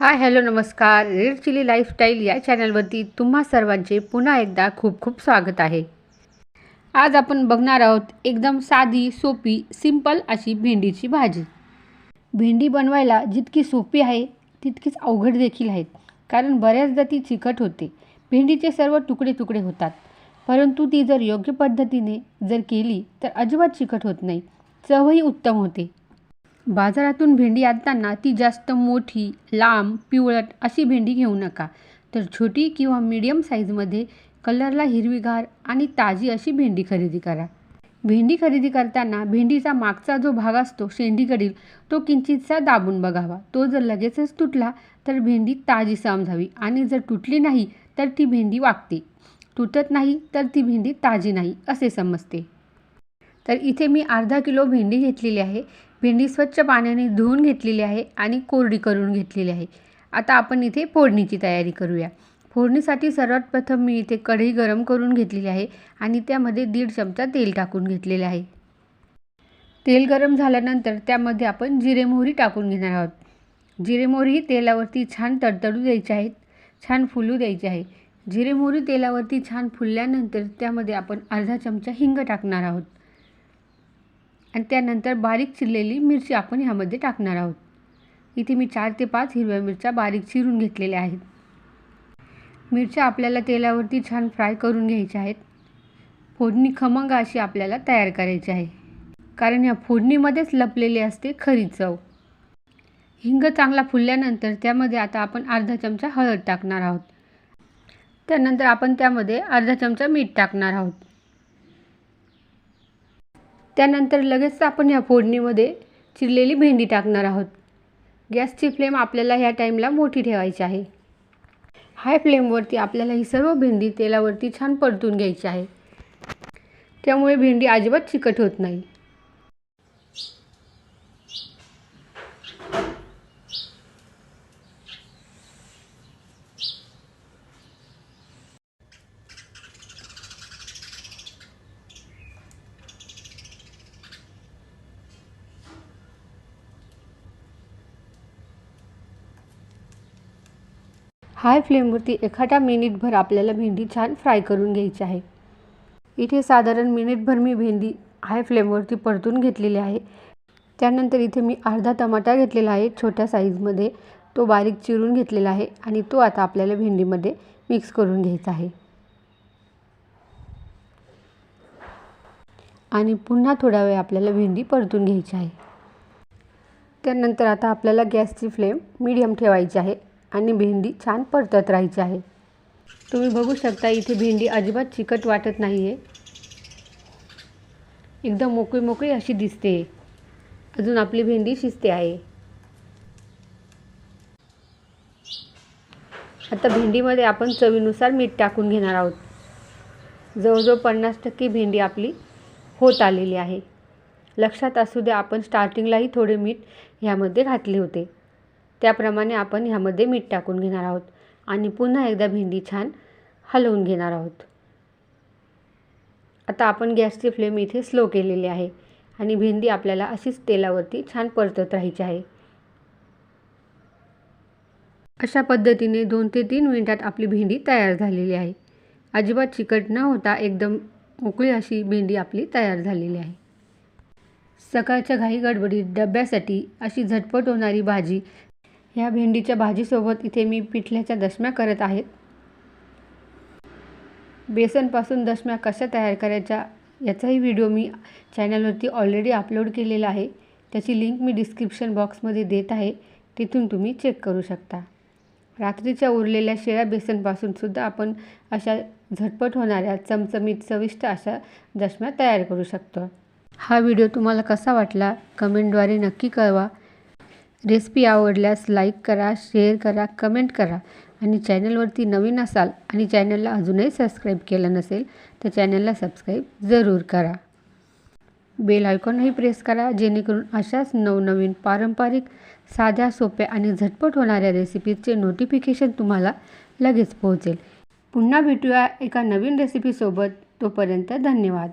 हाय hello नमस्कार. Red chilli lifestyle या चॅनलवरती तुम्हा सर्वांचे पुन्हा एकदा खूप खूप स्वागत आहे. आज आपण बघणार आहोत एकदम साधी सोपी सिंपल अशी भेंडीची भाजी. भेंडी बनवायला जितकी सोपी आहे तितकीच अवघड देखील आहेत. कारण बऱ्याचदा ती चिकट होते. भेंडीचे सर्व तुकडे तुकडे होतात. परंतु ती जर योग्य पद्धतीने जर केली तर अजिबात चिकट होत नाही. चवही उत्तम होते. बाजारातून भेंडी आणताना ती जास्त मोठी लांब पिवळट अशी भेंडी घेऊ नका. तर छोटी किंवा मीडियम साईजमध्ये कलरला हिरवीगार आणि ताजी अशी भेंडी खरेदी करा. भेंडी खरेदी करताना भेंडीचा मागचा जो भाग असतो शेंडीकडील तो किंचितसा दाबून बघावा. तो जर लगेचच तुटला तर भेंडी ताजी समजावी आणि जर तुटली नाही तर ती भेंडी वागते तुटत नाही तर ती भेंडी ताजी नाही असे समजते. तर इथे मी अर्धा किलो भेंडी घेतलेली आहे. भेंडी स्वच्छ पाण्याने धुवून घेतलेली आहे आणि कोरडी करून घेतलेली आहे. आता आपण इथे फोडणीची तयारी करूया. फोडणीसाठी सर्वात प्रथम मी इथे कढई गरम करून घेतलेली आहे आणि त्यामध्ये दीड चमचा तेल टाकून घेतलेले आहे. तेल गरम झाल्यानंतर त्यामध्ये आपण जिरे मोहरी टाकून घेणार आहोत. जिरे मोहरी तेलावरती छान तडतडू द्यायची आहेत छान फुलू द्यायची आहे. जिरे मोहरी तेलावरती छान फुलल्यानंतर त्यामध्ये आपण अर्धा चमचा हिंग टाकणार आहोत. आणि त्यानंतर बारीक चिरलेली मिरची आपण ह्यामध्ये टाकणार आहोत. इथे मी चार ते पाच हिरव्या मिरच्या बारीक चिरून घेतलेल्या आहेत. मिरच्या आपल्याला तेलावरती छान फ्राय करून घ्यायच्या आहेत. फोडणी खमंग अशी आपल्याला तयार करायची आहे. कारण ह्या फोडणीमध्येच लपलेली असते खरी चव. हिंग चांगला फुलल्यानंतर त्यामध्ये आता आपण अर्धा चमचा हळद टाकणार आहोत. त्यानंतर आपण त्यामध्ये अर्धा चमचा मीठ टाकणार आहोत. त्यानंतर लगेच आपण ह्या फोडणीमध्ये चिरलेली भेंडी टाकणार आहोत. गॅसची फ्लेम आपल्याला ह्या टाईमला मोठी ठेवायची आहे. हाय फ्लेमवरती आपल्याला ही सर्व भेंडी तेलावरती छान परतून घ्यायची आहे. त्यामुळे भेंडी अजिबात चिकट होत नाही. हाय फ्लेमवरती एखादा मिनिटभर आपल्याला भेंडी छान फ्राय करून घ्यायची आहे. इथे साधारण मिनिटभर मी भेंडी हाय फ्लेमवरती परतून घेतलेली आहे. त्यानंतर इथे मी अर्धा टमाटा घेतलेला आहे छोट्या साईजमध्ये. तो बारीक चिरून घेतलेला आहे आणि तो आता आपल्याला भेंडीमध्ये मिक्स करून घ्यायचा आहे. आणि पुन्हा थोडा वेळ आपल्याला भेंडी परतून घ्यायची आहे. त्यानंतर आता आपल्याला गॅसची फ्लेम मीडियम ठेवायची आहे. आणि भेंडी छान परतत राहायची आहे. तुम्ही बघू शकता इथे भेंडी अजिबात चिकट वाटत नाही आहे एकदम मोकळी मोकळी अशी दिसते. अजून आपली भेंडी शिजते आहे. आता भेंडीमध्ये आपण चवीनुसार मीठ टाकून घेणार आहोत. जवळजवळ पन्नास टक्के भेंडी आपली होत आलेली आहे. लक्षात असू द्या आपण स्टार्टिंगलाही थोडे मीठ ह्यामध्ये घातले होते. त्याप्रमाणे आपण ह्यामध्ये मीठ टाकून घेणार आहोत. आणि पुन्हा एकदा भेंडी छान हलवून घेणार आहोत. आता आपण गॅसची फ्लेम इथे स्लो केलेली आहे. आणि भेंडी आपल्याला अशीच तेलावरती छान परतत राहायची आहे. अशा पद्धतीने दोन ते तीन मिनिटात आपली भेंडी तयार झालेली आहे. अजिबात चिकट न होता एकदम मोकळी अशी भेंडी आपली तयार झालेली आहे. सकाळच्या घाई गडबडीत डब्यासाठी अशी झटपट होणारी भाजी ह्या भेंडीच्या भाजीसोबत इथे मी पिठल्याच्या दशम्या करत आहेत बेसनपासून दशम्या कशा तयार करायच्या याचाही व्हिडिओ मी चॅनलवरती ऑलरेडी अपलोड केलेला आहे. त्याची लिंक मी डिस्क्रिप्शन बॉक्समध्ये देत आहे. तिथून तुम्ही चेक करू शकता. रात्रीच्या उरलेल्या शेळ्या बेसनपासूनसुद्धा आपण अशा झटपट होणाऱ्या चमचमीत चविष्ट अशा दशम्या तयार करू शकतो. हा व्हिडिओ तुम्हाला कसा वाटला कमेंटद्वारे नक्की कळवा. रेसिपी आवडल्यास लाईक करा शेअर करा कमेंट करा. आणि चॅनलवरती नवीन असाल आणि चॅनलला अजूनही सबस्क्राईब केलं नसेल तर चॅनलला सबस्क्राईब जरूर करा. बेल आयकॉनही प्रेस करा जेणेकरून अशाच नवनवीन पारंपरिक साध्या सोप्या आणि झटपट होणाऱ्या रेसिपीजचे नोटिफिकेशन तुम्हाला लगेच पोहोचेल. पुन्हा भेटूया एका नवीन रेसिपीसोबत तोपर्यंत धन्यवाद.